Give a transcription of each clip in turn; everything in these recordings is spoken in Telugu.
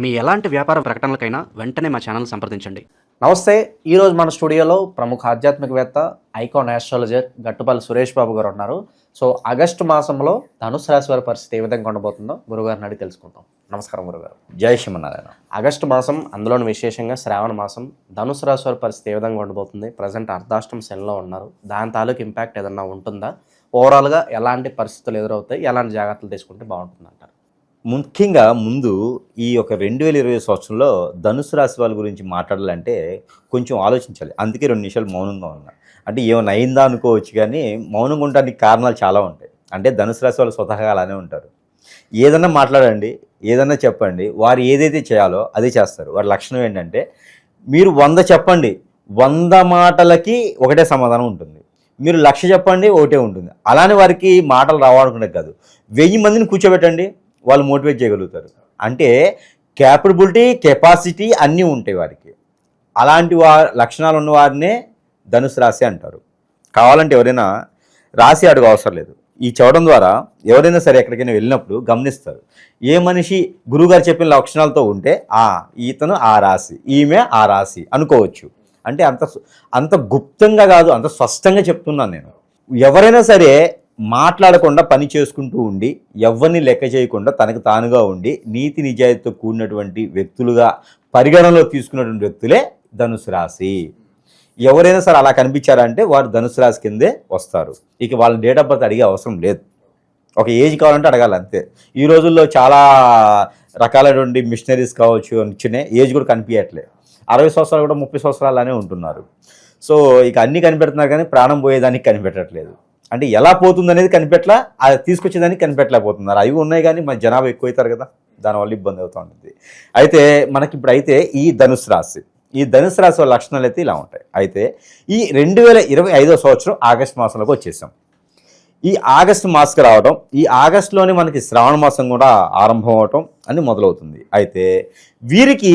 మీ ఎలాంటి వ్యాపార ప్రకటనలకైనా వెంటనే మా ఛానల్ సంప్రదించండి. నమస్తే ఈరోజు మన స్టూడియోలో ప్రముఖ ఆధ్యాత్మికవేత్త ఐకాన్ ఆస్ట్రాలజర్ గట్టుపల్లి సురేష్ బాబు గారు ఉన్నారు. సో ఆగస్టు మాసంలో ధనుసు రాశి వారి పరిస్థితి ఏ విధంగా ఉండబోతుందో గురుగారిని అడిగి తెలుసుకుంటాం. నమస్కారం గురుగారు. జై శ్రీమన్నారాయణ. ఆగస్టు మాసం అందులోని విశేషంగా శ్రావణ మాసం ధనుసు రాశి వారి పరిస్థితి ఏ విధంగా ఉండబోతుంది ప్రజెంట్ అర్ధాష్టం సెల్లో ఉన్నారు. దాని తాలూకు ఇంపాక్ట్ ఏదన్నా ఉంటుందా? ఓవరాల్గా ఎలాంటి పరిస్థితులు ఎదురవుతాయి? ఎలాంటి జాగ్రత్తలు తీసుకుంటే బాగుంటుంది అంటారు ముఖ్యంగా ముందు ఈ యొక్క రెండు వేల ఇరవై సంవత్సరంలో ధనుసు రాశి వాళ్ళ గురించి మాట్లాడాలంటే కొంచెం ఆలోచించాలి. అందుకే రెండు నిమిషాలు మౌనంగా ఉన్నా. అంటే ఏమైనా అయిందా అనుకోవచ్చు కానీ మౌనంగా ఉండడానికి కారణాలు చాలా ఉంటాయి. అంటే ధనుసు రాశి వాళ్ళు స్వతహాగా అలానే ఉంటారు. ఏదన్నా మాట్లాడండి ఏదన్నా చెప్పండి వారు ఏదైతే చేయాలో అదే చేస్తారు. వారి లక్షణం ఏంటంటే మీరు వంద చెప్పండి వంద మాటలకి ఒకటే సమాధానం ఉంటుంది. మీరు లక్ష చెప్పండి ఒకటే ఉంటుంది. అలానే వారికి మాటలు రావాలనుకునే కాదు. వెయ్యి మందిని కూర్చోబెట్టండి వాళ్ళు మోటివేట్ చేయగలుగుతారు. అంటే క్యాపబిలిటీ కెపాసిటీ అన్నీ ఉంటాయి వారికి. అలాంటి వా లక్షణాలు ఉన్న వారినే ధనుసు రాశి అంటారు. కావాలంటే ఎవరైనా రాసి అడుగు అవసరం లేదు. ఈ చదవడం ద్వారా ఎవరైనా సరే ఎక్కడికైనా వెళ్ళినప్పుడు గమనిస్తారు. ఏ మనిషి గురువుగారు చెప్పిన లక్షణాలతో ఉంటే ఆ ఈతను ఆ రాశి ఈమె ఆ రాశి అనుకోవచ్చు. అంటే అంత అంత గుప్తంగా కాదు అంత స్పష్టంగా చెప్తున్నాను నేను. ఎవరైనా సరే మాట్లాడకుండా పని చేసుకుంటూ ఉండి ఎవరిని లెక్క చేయకుండా తనకు తానుగా ఉండి నీతి నిజాయితీతో కూడినటువంటి వ్యక్తులుగా పరిగణనలో తీసుకున్నటువంటి వ్యక్తులే ధనుసు రాశి. ఎవరైనా సరే అలా కనిపించారంటే వారు ధనుసు రాశి కిందే వస్తారు. ఇక వాళ్ళ డేట్ ఆఫ్ బర్త్ అడిగే అవసరం లేదు. ఒక ఏజ్ కావాలంటే అడగాలి అంతే. ఈ రోజుల్లో చాలా రకాలైనటువంటి మిషనరీస్ కావచ్చు వచ్చినాయి ఏజ్ కూడా కనిపించట్లేదు అరవై సంవత్సరాలు కూడా ముప్పై సంవత్సరాలనే ఉంటున్నారు. సో ఇక అన్నీ కనిపెడుతున్నారు కానీ ప్రాణం పోయేదానికి కనిపెట్టట్లేదు. అంటే ఎలా పోతుంది అనేది కనిపెట్లా అది తీసుకొచ్చేదానికి కనిపెట్టలేకపోతున్నారు. అవి ఉన్నాయి కానీ మన జనాభా ఎక్కువ అవుతారు కదా దానివల్ల ఇబ్బంది అవుతూ ఉంటుంది. అయితే మనకి ఇప్పుడు అయితే ఈ ధనుసు రాశి ఈ ధనుసు రాశి లక్షణాలు అయితే ఇలా ఉంటాయి. అయితే ఈ రెండు వేల ఇరవై ఐదో సంవత్సరం ఆగస్టు మాసంలోకి వచ్చేసాం. ఈ ఆగస్టు మాస్కి రావడం ఈ ఆగస్టులోనే మనకి శ్రావణ మాసం కూడా ఆరంభం అవటం అని మొదలవుతుంది. అయితే వీరికి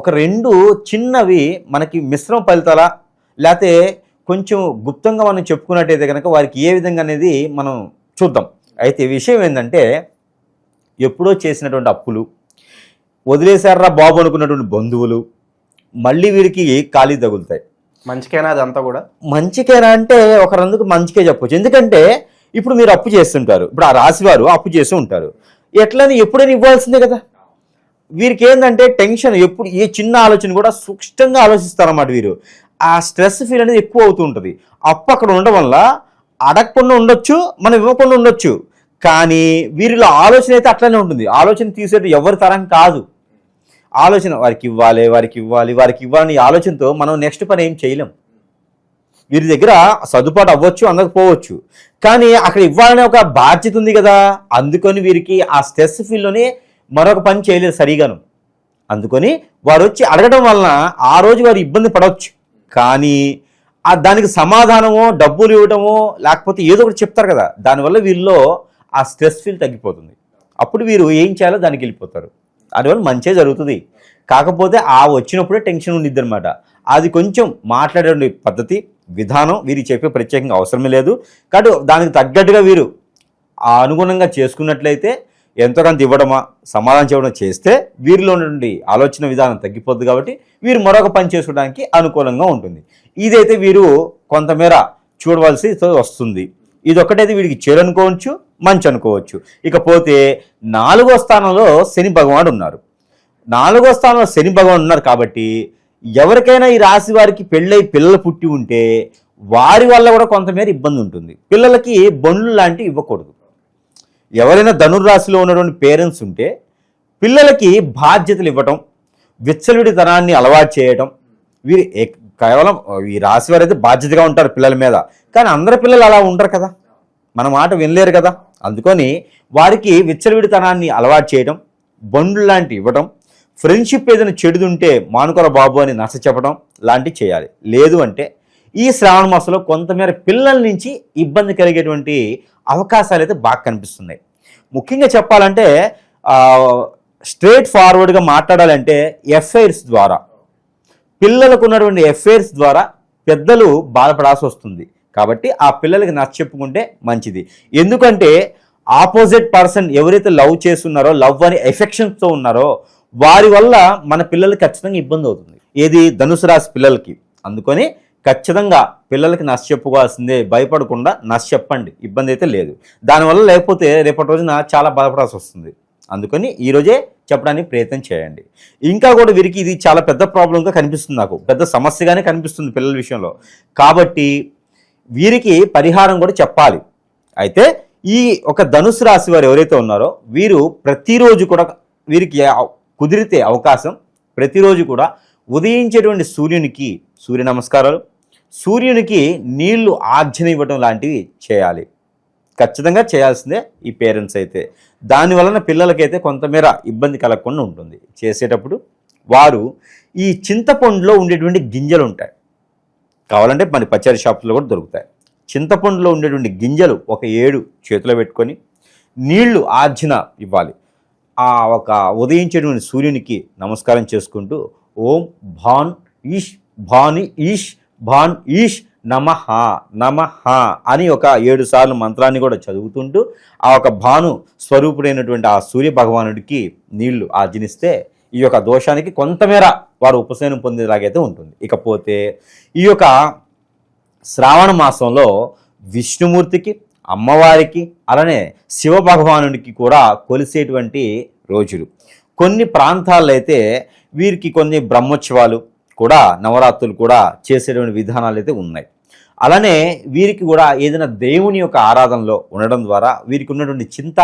ఒక రెండు చిన్నవి మనకి మిశ్రమ ఫలితాల లేకపోతే కొంచెం గుప్తంగా మనం చెప్పుకున్నట్టయితే కనుక వారికి ఏ విధంగా అనేది మనం చూద్దాం. అయితే విషయం ఏంటంటే ఎప్పుడో చేసినటువంటి అప్పులు వదిలేశారా బాబు అనుకున్నటువంటి బంధువులు మళ్ళీ వీరికి ఖాళీ తగులుతాయి. మంచికైనా అదంతా కూడా? మంచికేనా అంటే ఒక రందుకు మంచికే చెప్పొచ్చు. ఎందుకంటే ఇప్పుడు మీరు అప్పు చేస్తుంటారు. ఇప్పుడు ఆ రాశివారు అప్పు చేస్తూ ఉంటారు. ఎట్లని ఎప్పుడైనా ఇవ్వాల్సిందే కదా. వీరికి ఏంటంటే టెన్షన్ ఎప్పుడు ఏ చిన్న ఆలోచన కూడా సూక్ష్మంగా ఆలోచిస్తారన్నమాట వీరు. ఆ స్ట్రెస్ ఫీల్ అనేది ఎక్కువ అవుతూ ఉంటుంది అప్పు అక్కడ ఉండడం వల్ల అడగకుండా ఉండొచ్చు మనం ఇవ్వకుండా ఉండొచ్చు. కానీ వీరిలో ఆలోచన అయితే అట్లనే ఉంటుంది. ఆలోచన తీసేది ఎవరి తరం కాదు. ఆలోచన వారికి ఇవ్వాలి వారికి ఇవ్వాలి వారికి ఇవ్వాలని ఆలోచనతో మనం నెక్స్ట్ పని ఏం చేయలేం. వీరి దగ్గర సర్దుబాటు అవ్వచ్చు అందకపోవచ్చు కానీ అక్కడ ఇవ్వాలనే ఒక బాధ్యత ఉంది కదా. అందుకని వీరికి ఆ స్ట్రెస్ ఫీల్లోనే మరొక పని చేయలేదు సరిగాను. అందుకని వారు వచ్చి అడగడం వలన ఆ రోజు వారు ఇబ్బంది పడవచ్చు. కానీ ఆ దానికి సమాధానమో డబ్బులు ఇవ్వటమో లేకపోతే ఏదో ఒకటి చెప్తారు కదా. దానివల్ల వీళ్ళలో ఆ స్ట్రెస్ ఫీల్ తగ్గిపోతుంది. అప్పుడు వీరు ఏం చేయాలో దానికి వెళ్ళిపోతారు. దానివల్ల మంచే జరుగుతుంది. కాకపోతే ఆ వచ్చినప్పుడే టెన్షన్ ఉండిద్ది అనమాట అది కొంచెం మాట్లాడే పద్ధతి విధానం వీరికి చెప్పే ప్రత్యేకంగా అవసరమే లేదు. కాబట్టి దానికి తగ్గట్టుగా వీరు అనుగుణంగా చేసుకున్నట్లయితే ఎంతోకొంత ఇవ్వడమా సమాధానం చేయడం చేస్తే వీరిలో ఉన్నటువంటి ఆలోచన విధానం తగ్గిపోద్ది కాబట్టి వీరు మరొక పని చేసుకోవడానికి అనుకూలంగా ఉంటుంది. ఇదైతే వీరు కొంతమేర చూడవలసి వస్తుంది. ఇది ఒక్కటైతే వీడికి చెడు అనుకోవచ్చు మంచి అనుకోవచ్చు. ఇకపోతే నాలుగో స్థానంలో శని భగవానుడు ఉన్నారు. నాలుగో స్థానంలో శని భగవాన్ ఉన్నారు కాబట్టి ఎవరికైనా ఈ రాశి వారికి పెళ్ళై పిల్లలు పుట్టి ఉంటే వారి వల్ల కూడా కొంతమేర ఇబ్బంది ఉంటుంది. పిల్లలకి బండ్లు లాంటివి ఇవ్వకూడదు. ఎవరైనా ధనుర్రాశిలో ఉన్నటువంటి పేరెంట్స్ ఉంటే పిల్లలకి బాధ్యతలు ఇవ్వటం విచ్చలవిడితనాన్ని అలవాటు చేయటం వీరు కేవలం ఈ రాశి వారు అయితే బాధ్యతగా ఉంటారు పిల్లల మీద. కానీ అందరి పిల్లలు అలా ఉండరు కదా. మన మాట వినలేరు కదా. అందుకని వారికి విచ్చలవిడితనాన్ని అలవాటు చేయడం బండ్లు లాంటి ఇవ్వటం ఫ్రెండ్షిప్ ఏదైనా చెడుదుంటే మానుకొర బాబు అని నచ్చ చెప్పడం లాంటివి చేయాలి. లేదు అంటే ఈ శ్రావణ మాసంలో కొంతమేర పిల్లల నుంచి ఇబ్బంది కలిగేటువంటి అవకాశాలు అయితే బాగా కనిపిస్తున్నాయి. ముఖ్యంగా చెప్పాలంటే స్ట్రేట్ ఫార్వర్డ్గా మాట్లాడాలంటే ఎఫ్ఐఆర్స్ ద్వారా పిల్లలకు ఉన్నటువంటి ఎఫ్ఐఆర్స్ ద్వారా పెద్దలు బాధపడాల్సి వస్తుంది. కాబట్టి ఆ పిల్లలకి నచ్చ చెప్పుకుంటే మంచిది. ఎందుకంటే ఆపోజిట్ పర్సన్ ఎవరైతే లవ్ చేస్తున్నారో లవ్ అని ఎఫెక్షన్స్తో ఉన్నారో వారి వల్ల మన పిల్లలకి ఖచ్చితంగా ఇబ్బంది అవుతుంది. ఏది? ధనుసు రాశి పిల్లలకి. అందుకని ఖచ్చితంగా పిల్లలకి నష్ట చెప్పుకోవాల్సిందే భయపడకుండా నచ్చ చెప్పండి ఇబ్బంది అయితే లేదు. దానివల్ల లేకపోతే రేపటి రోజున చాలా బాధపడాల్సి వస్తుంది. అందుకని ఈరోజే చెప్పడానికి ప్రయత్నం చేయండి. ఇంకా కూడా వీరికి ఇది చాలా పెద్ద ప్రాబ్లంగా కనిపిస్తుంది నాకు. పెద్ద సమస్యగానే కనిపిస్తుంది పిల్లల విషయంలో. కాబట్టి వీరికి పరిహారం కూడా చెప్పాలి. అయితే ఈ ఒక ధనుసు రాశి వారు ఎవరైతే ఉన్నారో వీరు ప్రతిరోజు కూడా వీరికి కుదిరితే అవకాశం ప్రతిరోజు కూడా ఉదయించేటువంటి సూర్యునికి సూర్య నమస్కారాలు. సూర్యునికి నీళ్ళు ఆర్జన ఇవ్వడం లాంటివి చేయాలి. ఖచ్చితంగా చేయాల్సిందే ఈ పేరెంట్స్ అయితే. దాని వలన పిల్లలకైతే కొంతమేర ఇబ్బంది కలగకుండా ఉంటుంది. చేసేటప్పుడు వారు ఈ చింతపండులో ఉండేటువంటి గింజలు ఉంటాయి. కావాలంటే మన పచారీ షాప్స్లో కూడా దొరుకుతాయి. చింతపండులో ఉండేటువంటి గింజలు ఒక ఏడు చేతిలో పెట్టుకొని నీళ్ళు ఆర్జన ఇవ్వాలి. ఆ ఒక ఉదయించేటువంటి సూర్యునికి నమస్కారం చేసుకుంటూ ఓం భాన్ ఈష్ భాని ఈష్ భాన్ ఈష్ నమః నమః అని ఒక ఏడు సార్లు మంత్రాన్ని కూడా చదువుతుంటూ ఆ ఒక భాను స్వరూపుడైనటువంటి ఆ సూర్య భగవానుడికి నీళ్ళు ఆర్జనిస్తే ఈ యొక్క దోషానికి కొంతమేర వారు ఉపశమనం పొందేలాగైతే ఉంటుంది. ఇకపోతే ఈ యొక్క శ్రావణ మాసంలో విష్ణుమూర్తికి అమ్మవారికి అలానే శివ భగవానుడికి కూడా కొలిసేటువంటి రోజులు. కొన్ని ప్రాంతాల్లో అయితే వీరికి కొన్ని బ్రహ్మోత్సవాలు కూడా నవరాత్రులు కూడా చేసేటువంటి విధానాలు అయితే ఉన్నాయి. అలానే వీరికి కూడా ఏదైనా దేవుని యొక్క ఆరాధనలో ఉండడం ద్వారా వీరికి ఉన్నటువంటి చింత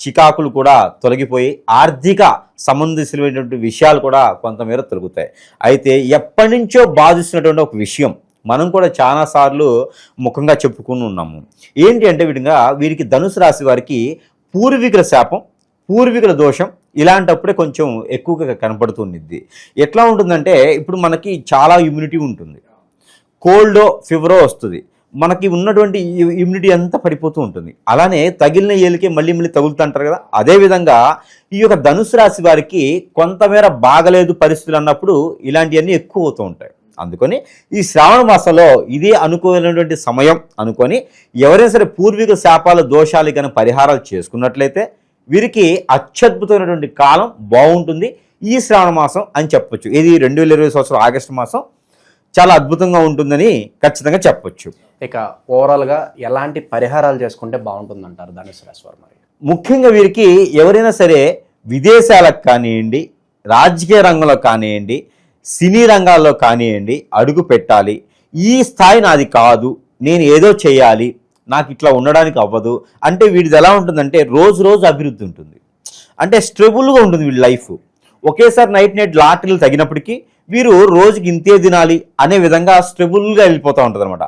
చికాకులు కూడా తొలగిపోయి ఆర్థిక సంబంధించినటువంటి విషయాలు కూడా కొంతమేర తొలగుతాయి. అయితే ఎప్పటి నుంచో బాధిస్తున్నటువంటి ఒక విషయం మనం కూడా చాలాసార్లు ముఖంగా చెప్పుకుని ఉన్నాము. ఏంటి అంటే విధంగా వీరికి ధనుసు రాశి వారికి పూర్వీకుల శాపం పూర్వీకుల దోషం ఇలాంటప్పుడే కొంచెం ఎక్కువగా కనపడుతుంది ఎట్లా ఉంటుందంటే ఇప్పుడు మనకి చాలా ఇమ్యూనిటీ ఉంటుంది. కోల్డో ఫీవరో వస్తుంది. మనకి ఉన్నటువంటి ఇమ్యూనిటీ అంతా పడిపోతూ ఉంటుంది. అలానే తగిలిన ఏలికే మళ్ళీ మళ్ళీ తగులుతుంటారు కదా. అదేవిధంగా ఈ యొక్క ధనుసు రాశి వారికి కొంతమేర బాగలేదు పరిస్థితులు అన్నప్పుడు ఇలాంటివన్నీ ఎక్కువ అవుతూ ఉంటాయి. అందుకని ఈ శ్రావణ మాసంలో ఇదే అనుకూలమైనటువంటి సమయం అనుకొని ఎవరైనా సరే పూర్వీక శాపాల దోషాలు కానీ పరిహారాలు చేసుకున్నట్లయితే వీరికి అత్యద్భుతమైనటువంటి కాలం బాగుంటుంది ఈ శ్రావణ మాసం అని చెప్పొచ్చు. ఇది రెండు వేల ఇరవై సంవత్సరం ఆగస్టు మాసం చాలా అద్భుతంగా ఉంటుందని ఖచ్చితంగా చెప్పొచ్చు. ఇక ఓవరాల్గా ఎలాంటి పరిహారాలు చేసుకుంటే ధనుసు రాశి వారు మరి? ముఖ్యంగా వీరికి ఎవరైనా సరే విదేశాలకు కానివ్వండి రాజకీయ రంగంలో కానివ్వండి సినీ రంగాల్లో కానివ్వండి అడుగు పెట్టాలి. ఈ స్థాయి నాది కాదు నేను ఏదో చేయాలి నాకు ఇట్లా ఉండడానికి అవ్వదు. అంటే వీడిది ఎలా ఉంటుందంటే రోజు రోజు అభివృద్ధి ఉంటుంది. అంటే స్ట్రెబుల్గా ఉంటుంది వీడి లైఫ్. ఒకేసారి నైట్ నైట్ లాటరీలు తగినప్పటికీ వీరు రోజుకి ఇంతే తినాలి అనే విధంగా స్ట్రెబుల్గా వెళ్ళిపోతూ ఉంటుంది అనమాట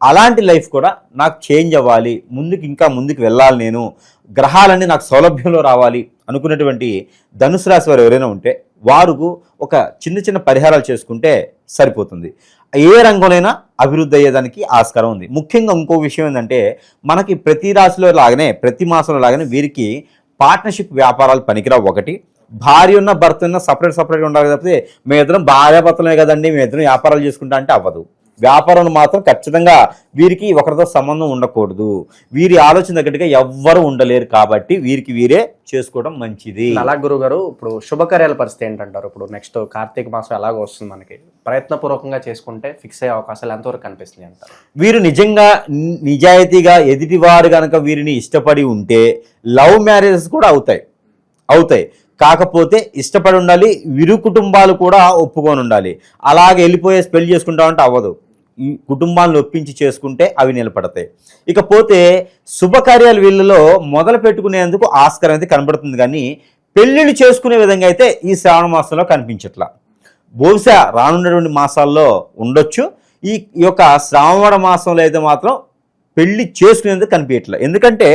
అలాంటి లైఫ్ కూడా నాకు చేంజ్ అవ్వాలి. ముందుకు ఇంకా ముందుకు వెళ్ళాలి నేను. గ్రహాలన్నీ నాకు సౌలభ్యంలో రావాలి అనుకున్నటువంటి ధనుసు రాశి వారు ఎవరైనా ఉంటే వారు ఒక చిన్న చిన్న పరిహారాలు చేసుకుంటే సరిపోతుంది. ఏ రంగంలోనైనా అభివృద్ధి అయ్యేదానికి ఆస్కారం ఉంది. ముఖ్యంగా ఇంకో విషయం ఏంటంటే మనకి ప్రతి రాశిలో లాగానే ప్రతి మాసంలో లాగానే వీరికి పార్ట్నర్షిప్ వ్యాపారాలు పనికిరావు ఒకటి. భార్య ఉన్న భర్త ఉన్న సపరేట్ సపరేట్గా ఉండాలి తప్పితే మేమిద్దరం భార్యాభర్తలే కదండి మేమిద్దరం వ్యాపారాలు చేసుకుంటా అంటే అవ్వదు. వ్యాపారం మాత్రం ఖచ్చితంగా వీరికి ఒకరితో సంబంధం ఉండకూడదు. వీరి ఆలోచన తగ్గట్టుగా ఎవ్వరు ఉండలేరు కాబట్టి వీరికి వీరే చేసుకోవడం మంచిది. అలా గురువు గారు ఇప్పుడు శుభకార్యాల పరిస్థితి ఏంటంటారు? ఇప్పుడు నెక్స్ట్ కార్తీక మాసం ఎలాగో వస్తుంది మనకి. ప్రయత్నపూర్వకంగా చేసుకుంటే ఫిక్స్ అయ్యే అవకాశాలు ఎంతవరకు కనిపిస్తుంది అంటారు? వీరు నిజంగా నిజాయితీగా ఎదుటివారు కనుక వీరిని ఇష్టపడి ఉంటే లవ్ మ్యారేజెస్ కూడా అవుతాయి. అవుతాయి. కాకపోతే ఇష్టపడి ఉండాలి వీరు కుటుంబాలు కూడా ఒప్పుకొని ఉండాలి. అలాగే వెళ్ళిపోయేసి పెళ్ళి చేసుకుంటామంటే అవ్వదు. ఈ కుటుంబాలను ఒప్పించి చేసుకుంటే అవి నిలబడతాయి. ఇకపోతే శుభకార్యాలు వీళ్ళలో మొదలు పెట్టుకునేందుకు ఆస్కారం అయితే కనబడుతుంది కానీ పెళ్ళిళ్ళు చేసుకునే విధంగా అయితే ఈ శ్రావణ మాసంలో కనిపించట్లా. బహుశా రానున్నటువంటి మాసాల్లో ఉండొచ్చు. ఈ ఈ యొక్క శ్రావణ మాసంలో అయితే మాత్రం పెళ్ళి చేసుకునేందుకు కనిపించట్లేదు ఎందుకంటే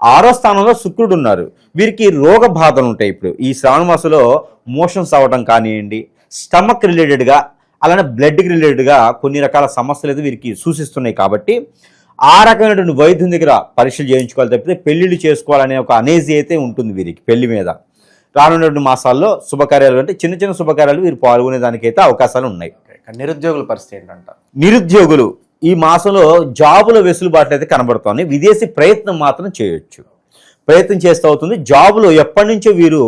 ఆరో స్థానంలో శుక్రుడు ఉన్నారు. వీరికి రోగ బాధలు ఉంటాయి ఇప్పుడు. ఈ శ్రావణ మాసంలో మోషన్స్ అవ్వడం కానివ్వండి స్టమక్ రిలేటెడ్గా అలానే బ్లడ్కి రిలేటెడ్గా కొన్ని రకాల సమస్యలు అయితే వీరికి సూచిస్తున్నాయి కాబట్టి ఆ రకమైనటువంటి వైద్యం దగ్గర పరీక్షలు చేయించుకోవాలి తప్పితే పెళ్ళిళ్ళు చేసుకోవాలనే ఒక అనేజీ అయితే ఉంటుంది వీరికి పెళ్ళి మీద. రానున్నటువంటి మాసాల్లో శుభకార్యాలు అంటే చిన్న చిన్న శుభకార్యాలు వీరు పాల్గొనే దానికైతే అవకాశాలు ఉన్నాయి. నిరుద్యోగుల పరిస్థితి ఏంటంటారు నిరుద్యోగులు ఈ మాసంలో జాబుల వెసులుబాట్లు అయితే కనబడుతోంది. విదేశీ ప్రయత్నం మాత్రం చేయొచ్చు. ప్రయత్నం చేస్తూ అవుతుంది. జాబ్లో ఎప్పటి నుంచో వీరు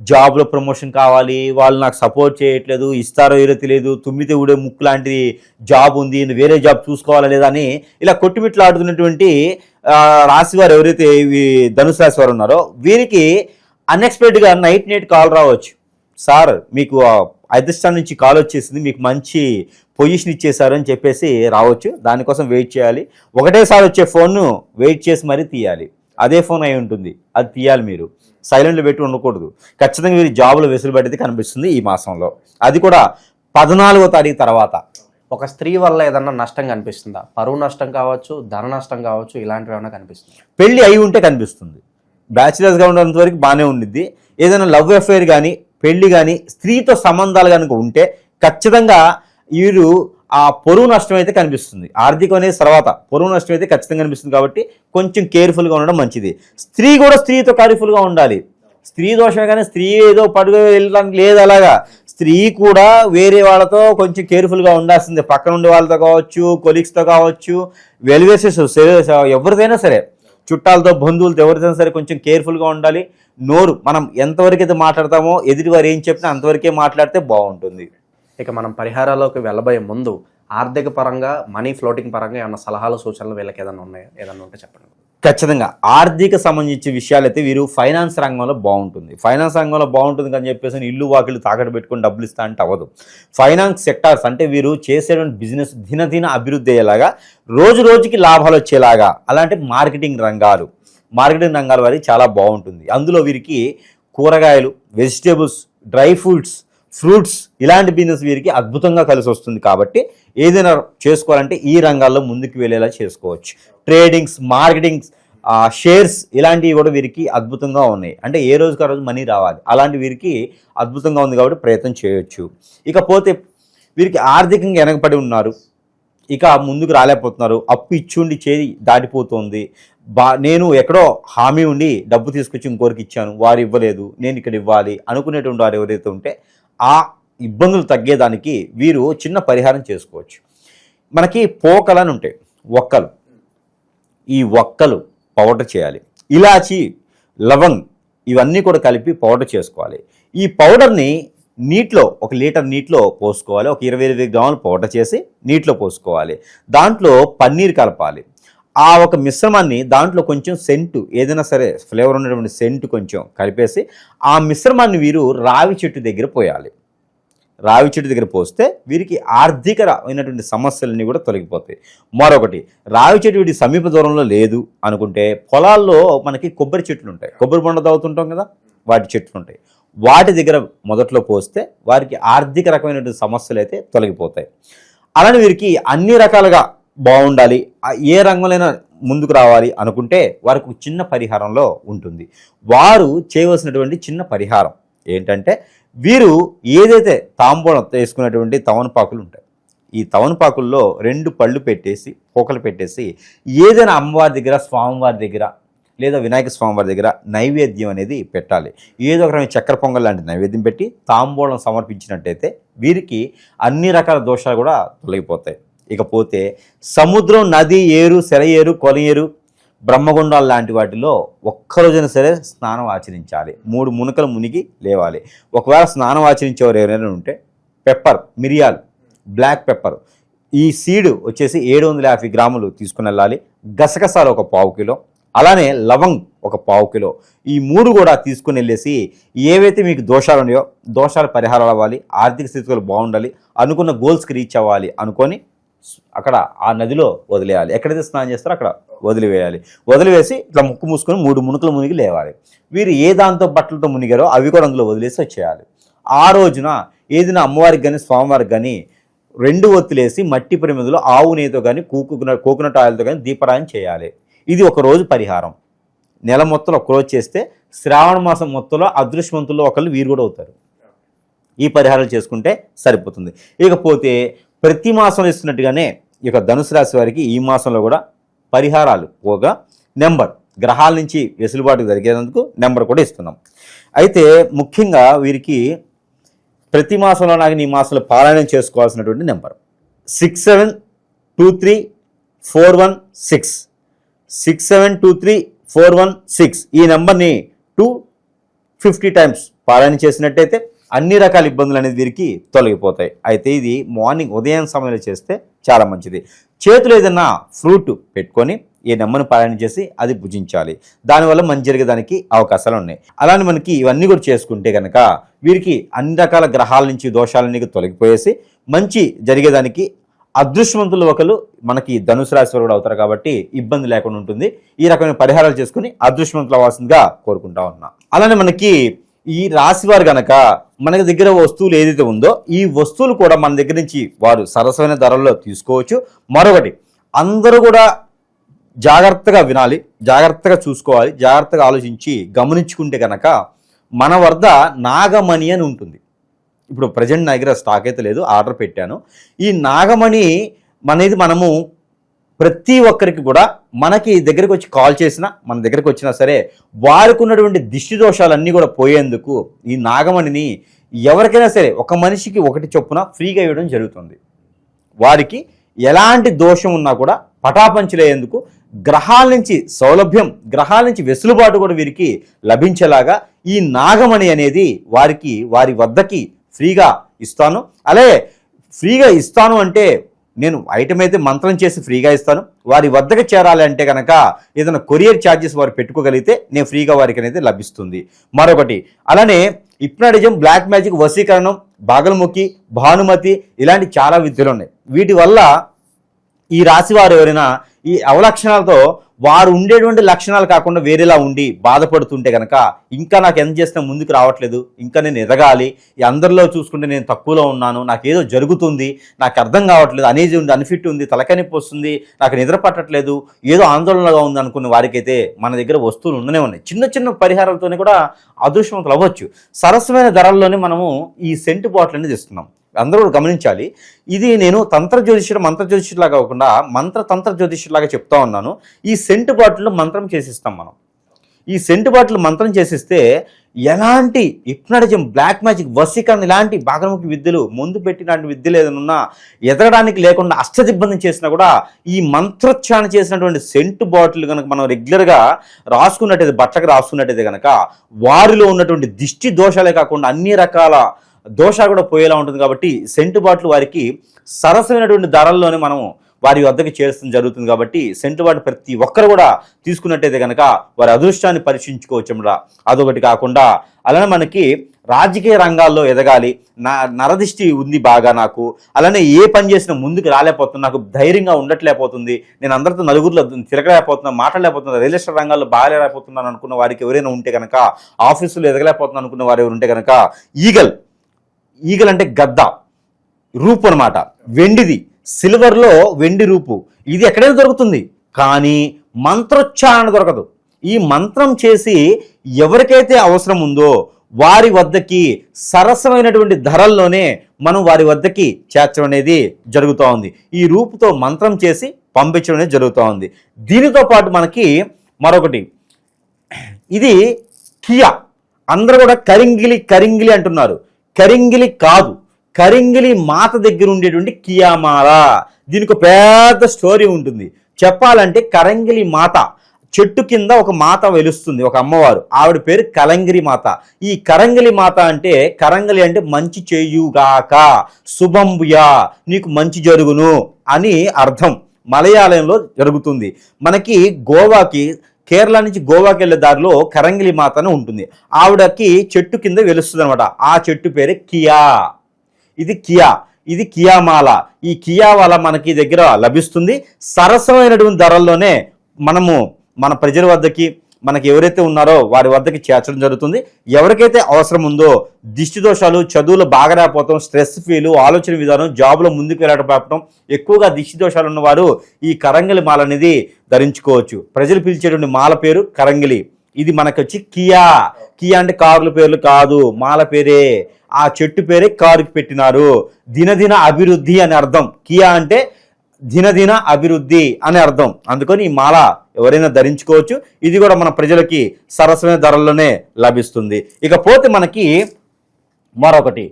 జాబ్లో ప్రమోషన్ కావాలి వాళ్ళు నాకు సపోర్ట్ చేయట్లేదు ఇస్తారో ఏదో తెలియదు తుమ్మితే ఊడే ముక్కు లాంటి జాబ్ ఉంది వేరే జాబ్ చూసుకోవాలా లేదా అని ఇలా కొట్టుమిట్లాడుతున్నటువంటి రాశి వారు ఎవరైతే ధనుసు రాశి వారు ఉన్నారో వీరికి అన్ఎక్స్పెక్టెడ్గా నైట్ నైట్ కాల్ రావచ్చు. సార్ మీకు అధిష్టానం నుంచి కాల్ వచ్చేసింది. మీకు మంచి పొజిషన్ ఇచ్చేసారు అని చెప్పేసి రావచ్చు. దానికోసం వెయిట్ చేయాలి. ఒకటేసారి వచ్చే ఫోన్ను వెయిట్ చేసి మరీ తీయాలి. అదే ఫోన్ అయి ఉంటుంది. అది తీయాలి మీరు. సైలెంట్లో పెట్టి ఉండకూడదు. ఖచ్చితంగా మీరు జాబ్లో వెసులుబడి కనిపిస్తుంది ఈ మాసంలో. అది కూడా పద్నాలుగో తారీఖు తర్వాత. ఒక స్త్రీ వల్ల ఏదన్నా నష్టం కనిపిస్తుందా? పరువు నష్టం కావచ్చు ధన నష్టం కావచ్చు ఇలాంటివి ఏమైనా కనిపిస్తుంది? పెళ్ళి అయి ఉంటే కనిపిస్తుంది. బ్యాచిలర్స్గా ఉన్నంత వరకు బాగానే ఉండిద్ది. ఏదైనా లవ్ అఫేర్ కానీ పెళ్ళి కానీ స్త్రీతో సంబంధాలు కనుక ఉంటే ఖచ్చితంగా వీరు ఆ పొరుగు నష్టం అయితే కనిపిస్తుంది. ఆర్థికం అనేది తర్వాత పొరుగు నష్టం అయితే ఖచ్చితంగా కనిపిస్తుంది కాబట్టి కొంచెం కేర్ఫుల్గా ఉండడం మంచిది. స్త్రీ కూడా స్త్రీతో కేర్ఫుల్గా ఉండాలి. స్త్రీ దోషమే కానీ స్త్రీ ఏదో పడుగు వెళ్ళడానికి లేదు అలాగా. స్త్రీ కూడా వేరే వాళ్ళతో కొంచెం కేర్ఫుల్గా ఉండాల్సిందే. పక్కన ఉండే వాళ్ళతో కావచ్చు కొలీగ్స్తో కావచ్చు వెలివేసెస్ ఎవరిదైనా సరే. చుట్టాలతో బంధువులతో ఎవరిదైనా సరే కొంచెం కేర్ఫుల్గా ఉండాలి. నోరు మనం ఎంతవరకు అయితే మాట్లాడతామో ఎదుటివారు ఏం చెప్పినా అంతవరకే మాట్లాడితే బాగుంటుంది. ఇక మనం పరిహారాల్లోకి వెళ్ళబోయే ముందు ఆర్థిక పరంగా మనీ ఫ్లోటింగ్ పరంగా ఏమైనా సలహాలు సూచనలు వీళ్ళకి ఏదైనా ఉన్నాయా? ఏదైనా ఉంటే చెప్పండి. ఖచ్చితంగా ఆర్థిక సంబంధించిన విషయాలు అయితే వీరు ఫైనాన్స్ రంగంలో బాగుంటుంది. ఫైనాన్స్ రంగంలో బాగుంటుంది అని చెప్పేసి ఇల్లు వాకిలు తాకట్టు పెట్టుకొని డబ్బులు ఇస్తా అంటే అవ్వదు. ఫైనాన్స్ సెక్టార్స్ అంటే వీరు చేసేటువంటి బిజినెస్ దినదిన అభివృద్ధి అయ్యేలాగా రోజు రోజుకి లాభాలు వచ్చేలాగా అలాంటి మార్కెటింగ్ రంగాలు మార్కెటింగ్ రంగాల వారికి చాలా బాగుంటుంది. అందులో వీరికి కూరగాయలు వెజిటేబుల్స్ డ్రై ఫ్రూట్స్ ఫ్రూట్స్ ఇలాంటి బిజినెస్ వీరికి అద్భుతంగా కలిసి వస్తుంది కాబట్టి ఏదైనా చేసుకోవాలంటే ఈ రంగాల్లో ముందుకు వెళ్ళేలా చేసుకోవచ్చు. ట్రేడింగ్స్ మార్కెటింగ్స్ షేర్స్ ఇలాంటివి కూడా వీరికి అద్భుతంగా ఉన్నాయి. అంటే ఏ రోజుకి ఆ రోజు మనీ రావాలి? అలాంటి వీరికి అద్భుతంగా ఉంది కాబట్టి ప్రయత్నం చేయొచ్చు. ఇకపోతే వీరికి ఆర్థికంగా వెనకబడి ఉన్నారు. ఇక ముందుకు రాలేకపోతున్నారు. అప్పు ఇచ్చుండి చేయి దాటిపోతుంది. బా నేను ఎక్కడో హామీ ఉండి డబ్బు తీసుకొచ్చి ఇంకోరికి ఇచ్చాను. వారు ఇవ్వలేదు. నేను ఇక్కడ ఇవ్వాలి అనుకునేటువంటి వారు ఎవరైతే ఉంటే ఆ ఇబ్బందులు తగ్గేదానికి వీరు చిన్న పరిహారం చేసుకోవచ్చు. మనకి పోకలు అని ఉంటాయి. ఒక్కలు ఈ ఒక్కలు పౌడర్ చేయాలి. ఇలాచి లవంగ్ ఇవన్నీ కూడా కలిపి పౌడర్ చేసుకోవాలి. ఈ పౌడర్ని నీటిలో ఒక లీటర్ నీటిలో పోసుకోవాలి. ఒక ఇరవై ఇరవై గ్రాములు పౌడర్ చేసి నీటిలో పోసుకోవాలి. దాంట్లో పన్నీర్ కలపాలి. ఆ ఒక మిశ్రమాన్ని దాంట్లో కొంచెం సెంటు ఏదైనా సరే ఫ్లేవర్ ఉన్నటువంటి సెంటు కొంచెం కలిపేసి ఆ మిశ్రమాన్ని వీరు రావి చెట్టు దగ్గర పోయాలి. రావి చెట్టు దగ్గర పోస్తే వీరికి ఆర్థికమైనటువంటి సమస్యలన్నీ కూడా తొలగిపోతాయి. మరొకటి రావి చెట్టు వీటి సమీప దూరంలో లేదు అనుకుంటే పొలాల్లో మనకి కొబ్బరి చెట్లు ఉంటాయి. కొబ్బరి బొండ తాగుతుంటాం కదా వాటి చెట్లు ఉంటాయి. వాటి దగ్గర మొదట్లో పోస్తే వారికి ఆర్థిక రకమైనటువంటి సమస్యలు అయితే తొలగిపోతాయి. అలానే వీరికి అన్ని రకాలుగా బాగుండాలి ఏ రంగంలోనైనా ముందుకు రావాలి అనుకుంటే వారికి చిన్న పరిహారంలో ఉంటుంది. వారు చేయవలసినటువంటి చిన్న పరిహారం ఏంటంటే వీరు ఏదైతే తాంబూలం వేసుకున్నటువంటి తవనపాకులు ఉంటాయి ఈ తవనపాకుల్లో రెండు పళ్ళు పెట్టేసి పోకలు పెట్టేసి ఏదైనా అమ్మవారి దగ్గర స్వామివారి దగ్గర లేదా వినాయక స్వామివారి దగ్గర నైవేద్యం అనేది పెట్టాలి. ఏదో ఒక రకమైన చక్కెర పొంగల్ లాంటి నైవేద్యం పెట్టి తాంబూలం సమర్పించినట్టయితే వీరికి అన్ని రకాల దోషాలు కూడా తొలగిపోతాయి. ఇకపోతే సముద్రం నది ఏరు సెలయేరు కొలయేరు బ్రహ్మగుండాలు లాంటి వాటిలో ఒక్కరోజైనా సరే స్నానం ఆచరించాలి. మూడు మునకలు మునిగి లేవాలి. ఒకవేళ స్నానం ఆచరించేవారు ఎవరైనా ఉంటే పెప్పర్ మిరియాలు బ్లాక్ పెప్పర్. ఈ సీడ్ వచ్చేసి ఏడు వందల యాభై గ్రాములు తీసుకుని వెళ్ళాలి. గసగసాలు ఒక పావు కిలో. అలానే లవంగ్ ఒక పావు కిలో. ఈ మూడు కూడా తీసుకుని వెళ్ళేసి ఏవైతే మీకు దోషాలు ఉన్నాయో దోషాలు పరిహారాలు అవ్వాలి ఆర్థిక స్థితిలో బాగుండాలి అనుకున్న గోల్స్కి రీచ్ అవ్వాలి అనుకొని అక్కడ ఆ నదిలో వదిలేయాలి. ఎక్కడైతే స్నానం చేస్తారో అక్కడ వదిలివేయాలి. వదిలివేసి ఇట్లా ముక్కు మూసుకొని మూడు మునుకలు మునిగి లేవాలి. వీరు ఏ దాంతో బట్టలతో మునిగారో అవి కూడా అందులో వదిలేసి వచ్చేయాలి. ఆ రోజున ఏదైనా అమ్మవారికి కానీ స్వామివారికి కానీ రెండు ఒత్తులేసి మట్టి పరిమిదిలో ఆవు నెయ్యితో కానీ కోకున కోకోనట్ ఆయిల్తో కానీ దీపరాయం చేయాలి. ఇది ఒక రోజు పరిహారం. నెల మొత్తంలో ఒకరోజు చేస్తే శ్రావణ మాసం మొత్తంలో అదృష్టవంతుల్లో ఒకళ్ళు వీరు కూడా అవుతారు. ఈ పరిహారాలు చేసుకుంటే సరిపోతుంది. ఇకపోతే ప్రతి మాసం ఇస్తున్నట్టుగానే ఈ యొక్క ధనుసు రాశి వారికి ఈ మాసంలో కూడా పరిహారాలు పోగా నెంబర్. గ్రహాల నుంచి వెసులుబాటు జరిగేందుకు నెంబర్ కూడా ఇస్తున్నాం. అయితే ముఖ్యంగా వీరికి ప్రతి మాసంలో నాకు ఈ మాసంలో పారాయణం చేసుకోవాల్సినటువంటి number. Six seven two three four one six. Six seven two three four one six. ఈ నెంబర్ని టూ ఫిఫ్టీ టైమ్స్ పారాయణ చేసినట్టయితే అన్ని రకాల ఇబ్బందులు అనేది వీరికి తొలగిపోతాయి. అయితే ఇది మార్నింగ్ ఉదయం సమయంలో చేస్తే చాలా మంచిది. చేతిలో ఏదైనా ఫ్రూట్ పెట్టుకొని ఈ నెమ్మను పారాయణ చేసి అది భుజించాలి. దానివల్ల మంచి జరిగేదానికి అవకాశాలు ఉన్నాయి. అలానే మనకి ఇవన్నీ కూడా చేసుకుంటే కనుక వీరికి అన్ని రకాల గ్రహాల నుంచి దోషాలన్నీ తొలగిపోయేసి మంచి జరిగేదానికి అదృష్టవంతులు ఒకరు మనకి ధనుసు రాశి వారు కూడా అవుతారు కాబట్టి ఇబ్బంది లేకుండా ఉంటుంది. ఈ రకమైన పరిహారాలు చేసుకుని అదృష్టవంతులు అవ్వాల్సిందిగా కోరుకుంటా ఉన్నా. అలానే మనకి ఈ రాశి వారు గనక మన దగ్గర వస్తువులు ఏదైతే ఉందో ఈ వస్తువులు కూడా మన దగ్గర నుంచి వారు సరసమైన ధరల్లో తీసుకోవచ్చు. మరొకటి అందరూ కూడా జాగ్రత్తగా వినాలి జాగ్రత్తగా చూసుకోవాలి జాగ్రత్తగా ఆలోచించి గమనించుకుంటే కనుక మన వద్ద నాగమణి అని ఉంటుంది. ఇప్పుడు ప్రజెంట్ నా దగ్గర స్టాక్ అయితే లేదు ఆర్డర్ పెట్టాను. ఈ నాగమణి అనేది మనము ప్రతి ఒక్కరికి కూడా మనకి దగ్గరికి వచ్చి కాల్ చేసినా మన దగ్గరికి వచ్చినా సరే వారికి ఉన్నటువంటి దిష్టి దోషాలన్నీ కూడా పోయేందుకు ఈ నాగమణిని ఎవరికైనా సరే ఒక మనిషికి ఒకటి చొప్పున ఫ్రీగా ఇవ్వడం జరుగుతుంది. వారికి ఎలాంటి దోషం ఉన్నా కూడా పటాపంచలేందుకు గ్రహాల నుంచి సౌలభ్యం గ్రహాల నుంచి వెసులుబాటు కూడా వీరికి లభించేలాగా ఈ నాగమణి అనేది వారికి వారి వద్దకి ఫ్రీగా ఇస్తాను. అలాగే ఫ్రీగా ఇస్తాను అంటే నేను ఐటమ్ అయితే మంత్రం చేసి ఫ్రీగా ఇస్తాను. వారి వద్దకు చేరాలి అంటే కనుక ఏదైనా కొరియర్ ఛార్జెస్ వారు పెట్టుకోగలిగితే నేను ఫ్రీగా వారికి అనేది లభిస్తుంది. మరొకటి అలానే ఇప్నాడిజం బ్లాక్ మ్యాజిక్ వశీకరణం బాగలముఖి భానుమతి ఇలాంటి చాలా విద్యలు ఉన్నాయి. వీటి వల్ల ఈ రాశి వారు ఎవరైనా ఈ అవలక్షణాలతో వారు ఉండేటువంటి లక్షణాలు కాకుండా వేరేలా ఉండి బాధపడుతుంటే కనుక ఇంకా నాకు ఎంత చేసినా ముందుకు రావట్లేదు ఇంకా నేను ఎదగాలి అందరిలో చూసుకుంటే నేను తక్కువలో ఉన్నాను నాకు ఏదో జరుగుతుంది నాకు అర్థం కావట్లేదు అనేది ఉంది అన్ఫిట్ ఉంది తలకనిప్పి వస్తుంది నాకు నిద్ర పట్టట్లేదు ఏదో ఆందోళనగా ఉంది అనుకున్న వారికైతే మన దగ్గర వస్తువులు ఉండనే ఉన్నాయి. చిన్న చిన్న పరిహారాలతోనే కూడా అదృష్టవంతులు అవ్వచ్చు. సరసమైన ధరల్లోనే మనము ఈ సెంటు బాటిల్ అనేది ఇస్తున్నాం. అందరూ గమనించాలి. ఇది నేను తంత్ర జ్యోతిష్యుడు మంత్ర జ్యోతిష్యులాగా కాకుండా మంత్ర తంత్ర జ్యోతిష్యులాగా చెప్తా ఉన్నాను. ఈ సెంటు బాటిల్లో మంత్రం చేసిస్తాం మనం. ఈ సెంటు బాటిల్ మంత్రం చేసిస్తే ఎలాంటి హిప్నటిజం బ్లాక్ మ్యాజిక్ వసీకరణ ఇలాంటి బాగముఖి విద్యలు ముందు పెట్టినటువంటి విద్యలు ఏదైనా ఉన్నా ఎదగడానికి లేకుండా అష్టదిబ్బంది చేసినా కూడా ఈ మంత్రోచ్చారణ చేసినటువంటి సెంటు బాటిల్ కనుక మనం రెగ్యులర్గా రాసుకున్నట్టయితే బట్టకు రాసుకున్నట్టయితే కనుక వారిలో ఉన్నటువంటి దిష్టి దోషాలే కాకుండా అన్ని రకాల దోష కూడా పోయేలా ఉంటుంది కాబట్టి సెంటుబాట్లు వారికి సరసమైనటువంటి ధరల్లోనే మనము వారి వద్దకు చేర్చడం జరుగుతుంది కాబట్టి సెంటు బాటిల్ ప్రతి ఒక్కరు కూడా తీసుకున్నట్టయితే కనుక వారి అదృష్టాన్ని పరీక్షించుకోవచ్చు అదొకటి కాకుండా అలానే మనకి రాజకీయ రంగాల్లో ఎదగాలి. నా నరదిష్టి ఉంది బాగా నాకు. అలానే ఏ పని చేసినా ముందుకు రాలేకపోతున్నా నాకు ధైర్యంగా ఉండట్లేకపోతుంది. నేను అందరితో నలుగురిలో తిరగలేకపోతున్నా మాట్లాడలేకపోతున్నా రియల్ ఎస్టేట్ రంగాల్లో బాగాలేకపోతున్నాను అనుకున్న వారికి ఎవరైనా ఉంటే కనుక ఆఫీసులో ఎదగలేకపోతున్నాను అనుకున్న వారు ఎవరు ఉంటే కనుక ఈగల్ ఈగలంటే అంటే గద్ద రూపు అనమాట వెండిది సిల్వర్లో వెండి రూపు. ఇది ఎక్కడైనా దొరుకుతుంది కానీ మంత్రోచ్చారణ దొరకదు. ఈ మంత్రం చేసి ఎవరికైతే అవసరం ఉందో వారి వద్దకి సరసమైనటువంటి ధరల్లోనే మనం వారి వద్దకి చేర్చడం అనేది జరుగుతూ ఉంది. ఈ రూపుతో మంత్రం చేసి పంపించడం అనేది జరుగుతూ ఉంది. దీనితో పాటు మనకి మరొకటి. ఇది కియా. అందరూ కూడా కరింగిలి కరింగిలి అంటున్నారు. కరింగిలి కాదు కరింగిలి మాత దగ్గర ఉండేటువంటి కియామాల. దీనికి ఒక పెద్ద స్టోరీ ఉంటుంది. చెప్పాలంటే కరంగిలి మాత చెట్టు కింద ఒక మాత వెలుస్తుంది ఒక అమ్మవారు. ఆవిడ పేరు కలంగిరి మాత. ఈ కరంగిలి మాత అంటే కరంగిలి అంటే మంచి చేయుగాక శుభంబుయా నీకు మంచి జరుగును అని అర్థం. మలయాళంలో జరుగుతుంది. మనకి గోవాకి కేరళ నుంచి గోవాకి వెళ్ళే దారిలో కరంగిలి మాత అని ఉంటుంది. ఆవిడకి చెట్టు కింద వెలుస్తుంది అనమాట ఆ చెట్టు పేరే కియా. ఇది కియా. ఇది కియామాల. ఈ కియావాల మనకి దగ్గర లభిస్తుంది. సరసమైనటువంటి ధరల్లోనే మనము మన ప్రజల వద్దకి మనకి ఎవరైతే ఉన్నారో వారి వద్దకి చేర్చడం జరుగుతుంది. ఎవరికైతే అవసరం ఉందో దిష్టి దోషాలు చదువులు బాగా రాకపోవడం స్ట్రెస్ ఫీలు ఆలోచన విధానం జాబ్లో ముందుకు వెళ్ళకపోవడం ఎక్కువగా దిష్టి దోషాలు ఉన్నవారు ఈ కరంగిలి మాల అనేది ధరించుకోవచ్చు. ప్రజలు పిలిచేటువంటి మాల పేరు కరంగిలి. ఇది మనకొచ్చి కియా. కియా అంటే కారుల పేర్లు కాదు మాల పేరే. ఆ చెట్టు పేరే కారుకి పెట్టినారు. దినదిన అభివృద్ధి అని అర్థం. కియా అంటే దినదిన అభివృద్ధి అని అర్థం. అందుకని ఈ మాల ఎవరైనా ధరించుకోవచ్చు. ఇది కూడా మన ప్రజలకి సరసమైన ధరల్లోనే లభిస్తుంది. ఇకపోతే మనకి మరొకటి.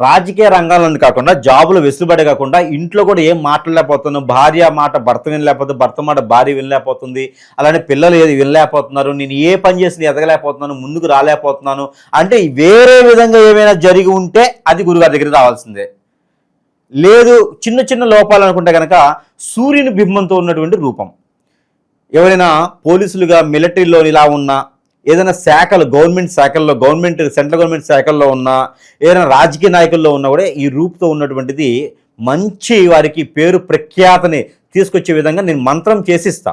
రాజకీయ రంగాలను కాకుండా జాబులు వెసులుబడి కాకుండా ఇంట్లో కూడా ఏం మాట్లాడలేకపోతున్నాను భార్య మాట భర్త వినలేకపోతుంది భర్త మాట భార్య వినలేకపోతుంది. అలానే పిల్లలు ఏది వినలేకపోతున్నారు నేను ఏ పని చేసి ఎదగలేకపోతున్నాను ముందుకు రాలేకపోతున్నాను. అంటే వేరే విధంగా ఏమైనా జరిగి ఉంటే అది గురుగారి దగ్గర రావాల్సిందే. లేదు చిన్న చిన్న లోపాలు అనుకుంటే కనుక సూర్యుని బింబంతో ఉన్నటువంటి రూపం. ఎవరైనా పోలీసులుగా మిలిటరీలో ఇలా ఉన్నా ఏదైనా శాఖలు గవర్నమెంట్ శాఖల్లో గవర్నమెంట్ సెంట్రల్ గవర్నమెంట్ శాఖల్లో ఉన్నా ఏదైనా రాజకీయ నాయకుల్లో ఉన్నా కూడా ఈ రూపుతో ఉన్నటువంటిది మంచి వారికి పేరు ప్రఖ్యాతని తీసుకొచ్చే విధంగా నేను మంత్రం చేసిస్తా.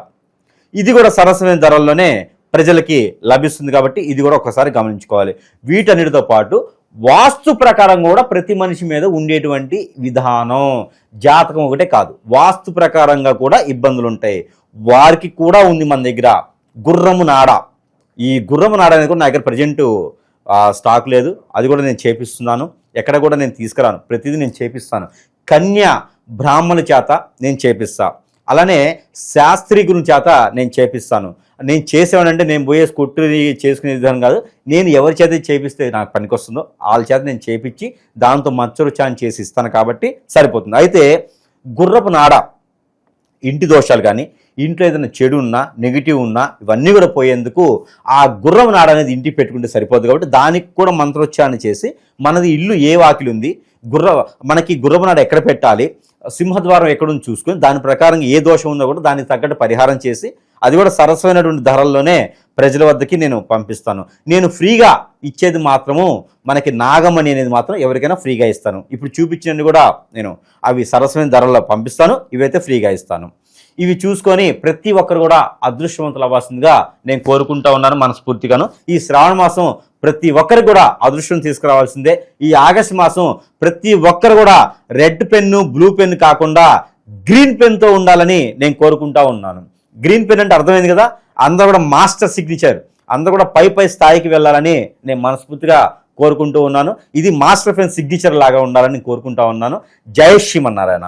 ఇది కూడా సరసమైన ధరల్లోనే ప్రజలకి లభిస్తుంది కాబట్టి ఇది కూడా ఒకసారి గమనించుకోవాలి. వీటన్నిటితో పాటు వాస్తు ప్రకారం కూడా ప్రతి మనిషి మీద ఉండేటువంటి విధానం. జాతకం ఒకటే కాదు. వాస్తు ప్రకారంగా కూడా ఇబ్బందులు ఉంటాయి. వారికి కూడా ఉంది మన దగ్గర గుర్రము నాడ. ఈ గుర్రము నాడ అనేది కూడా నా దగ్గర ప్రజెంట్ స్టాక్ లేదు. అది కూడా నేను చేపిస్తున్నాను. ఎక్కడ కూడా నేను తీసుకురాను. ప్రతిదీ నేను చేపిస్తాను. కన్య బ్రాహ్మణు చేత నేను చేపిస్తా. అలానే శాస్త్రీ గురుని చేత నేను చేపిస్తాను. నేను చేసేవాడంటే నేను పోయే కుట్టుని చేసుకునే విధానం కాదు. నేను ఎవరి చేత చేపిస్తే నాకు పనికొస్తుందో వాళ్ళ చేత నేను చేపించి దాంతో మచ్చరుచాన్ని చేసి ఇస్తాను కాబట్టి సరిపోతుంది. అయితే గుర్రపు నాడ ఇంటి దోషాలు కానీ ఇంట్లో ఏదైనా చెడు ఉన్నా నెగిటివ్ ఉన్నా ఇవన్నీ కూడా పోయేందుకు ఆ గుర్రం నాడ అనేది ఇంటికి పెట్టుకుంటే సరిపోదు కాబట్టి దానికి కూడా మంత్రోచ్చారణ చేసి మనది ఇల్లు ఏ వాకిలి ఉంది గుర్ర మనకి గుర్రపు నాడ ఎక్కడ పెట్టాలి సింహద్వారం ఎక్కడుంది చూసుకొని దాని ప్రకారం ఏ దోషం ఉందో కూడా దానికి తగ్గట్టు పరిహారం చేసి అది కూడా సరసమైనటువంటి ధరల్లోనే ప్రజల వద్దకి నేను పంపిస్తాను. నేను ఫ్రీగా ఇచ్చేది మాత్రము మనకి నాగమణి అనేది మాత్రం ఎవరికైనా ఫ్రీగా ఇస్తాను. ఇప్పుడు చూపించినవి కూడా నేను అవి సరసమైన ధరల్లో పంపిస్తాను ఇవైతే ఫ్రీగా ఇస్తాను. ఇవి చూసుకొని ప్రతి ఒక్కరు కూడా అదృష్టవంతులు అవ్వాల్సిందిగా నేను కోరుకుంటా ఉన్నాను మనస్ఫూర్తిగాను. ఈ శ్రావణ మాసం ప్రతి ఒక్కరికి కూడా అదృష్టం తీసుకురావాల్సిందే. ఈ ఆగస్టు మాసం ప్రతి ఒక్కరు కూడా రెడ్ పెన్ను బ్లూ పెన్ కాకుండా గ్రీన్ పెన్తో ఉండాలని నేను కోరుకుంటా ఉన్నాను. గ్రీన్ పెన్ అంటే అర్థమైంది కదా? అందరూ కూడా మాస్టర్ సిగ్నేచర్. అందరూ కూడా పై పై స్థాయికి వెళ్ళాలని నేను మనస్ఫూర్తిగా కోరుకుంటూ ఉన్నాను. ఇది మాస్టర్ పెన్ సిగ్నేచర్ లాగా ఉండాలని కోరుకుంటా ఉన్నాను. జై శ్రీమన్నారాయణ.